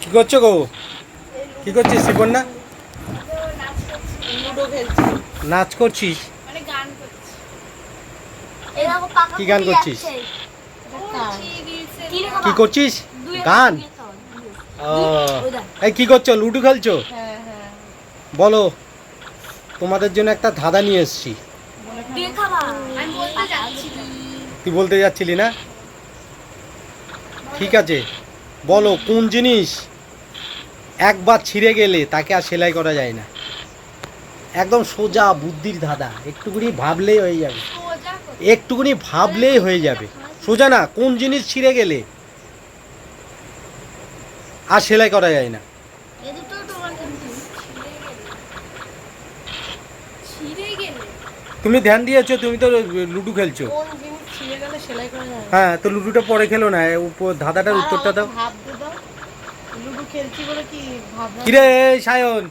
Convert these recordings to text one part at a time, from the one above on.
কি করছ গো? কি করছিস শিবন্যা নাচ করছিস? কি গান করছিস? কি করছিস? গান? এই কি করছ লুডু খেলছো? বলো তোমাদের জন্য একটা ধাঁধা নিয়ে এসেছি। তুই বলতে যাচ্ছিলি না? ঠিক আছে। বলো কোন জিনিস একবার ছিঁড়ে গেলে তাকে আর সেলাই করা যায় না? একদম সোজা বুদ্ধির ধাঁধা একটুকুনি ভাবলেই হয়ে যাবে। একটুকুনি ভাবলেই হয়ে যাবে। সোজা না কোন জিনিস ছিঁড়ে গেলে আর সেলাই করা যায় না। তুমি ধ্যান দিয়েছ তুমি তো লুডু খেলছো। হ্যাঁ তো লুডোটা পরে খেলো না ধাঁধাটার উত্তরটা দাও। কিরে সায়ন?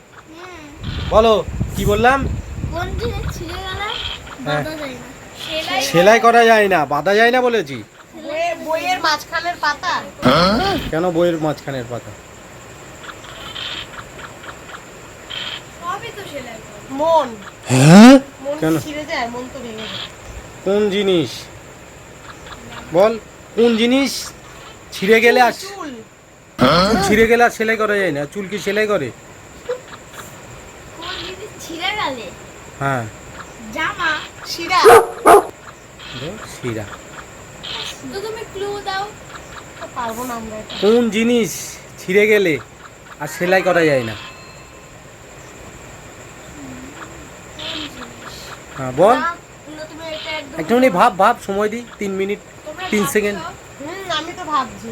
বলো কি বললাম? হ্যাঁ। সেলাই করা যায় না বাঁধা যায় না বলেছি। বইয়ের মাঝখানের পাতা। কেন বইয়ের মাঝখানের পাতা? করে। মন কেন? কোন জিনিস? বল কোন জিনিস ছিঁড়ে গেলে আর ছিঁড়ে গেলে আর সেলাই করা যায় না চুল কি সেলাই করে? কোন জিনিস ছিঁড়ে গেলে? হ্যাঁ। জামা শিরা। শিরা। তো তুমি ক্লু দাও পারব না আমরা কোন জিনিস ছিঁড়ে গেলে আর সেলাই করা যায় না? হ্যাঁ বল। একটুখানি ভাব ভাব সময় দিই তিন মিনিট। তিন সেকেন্ড আমি তো ভাবছি।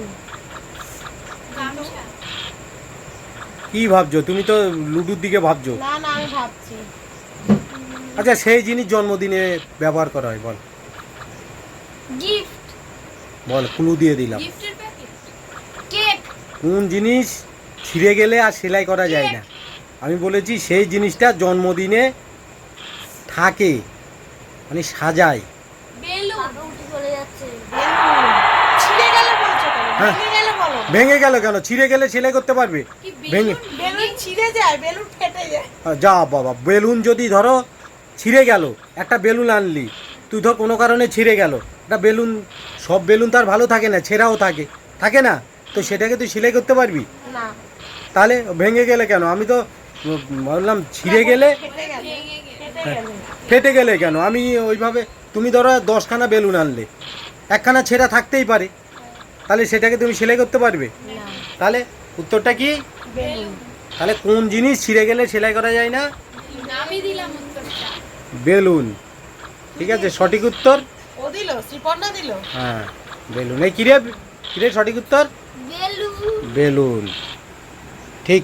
কি ভাবছ? তুমি তো লুডুর দিকে ভাবছ। না না আমি ভাবছি। আচ্ছা সেই জিনিস জন্মদিনে ব্যবহার করা হয় বল। গিফট বল ক্লু দিয়ে দিলাম। গিফটের প্যাকেট কেক কোন জিনিস ছিঁড়ে গেলে আর সেলাই করা যায় না? আমি বলেছি সেই জিনিসটা জন্মদিনে থাকে মানে সাজায়। চলে যাচ্ছে। ছিঁড়ে গেলে বলছো কেন? হ্যাঁ। ভেঙে গেলে বলো। ভেঙে গেল কেন? ছিঁড়ে গেলে সেলাই করতে পারবে? কি ভেঙে বেলুন বেলুন ছিঁড়ে যায় বেলুন ফেটে যায়। যা বাবা বেলুন যদি ধরো ছিঁড়ে গেল একটা বেলুন আনলি তুই ধর কোনো কারণে ছিঁড়ে গেল একটা বেলুন সব বেলুন তার ভালো থাকে না ছেঁড়াও থাকে থাকে না? তো সেটাকে তুই সেলাই করতে পারবি? না। তাহলে ভেঙে গেলে কেন? আমি তো উম, বললাম ছিঁড়ে গেলে। ফেটে ফেটে গেলে কেন? আমি ওইভাবে তুমি ধরো দশখানা বেলুন আনলে একখানা ছেঁড়া থাকতেই পারে। তাহলে সেটাকে তুমি সেলাই করতে পারবে? তাহলে উত্তরটা কি? তাহলে কোন জিনিস ছিঁড়ে গেলে সেলাই করা যায় না? আমি দিলাম উত্তরটা। বেলুন। ঠিক আছে সঠিক উত্তর? ও দিল শ্রীপর্ণা দিল। হ্যাঁ বেলুন। এই কিরে কিরে সঠিক উত্তর? বেলুন। বেলুন। ঠিক।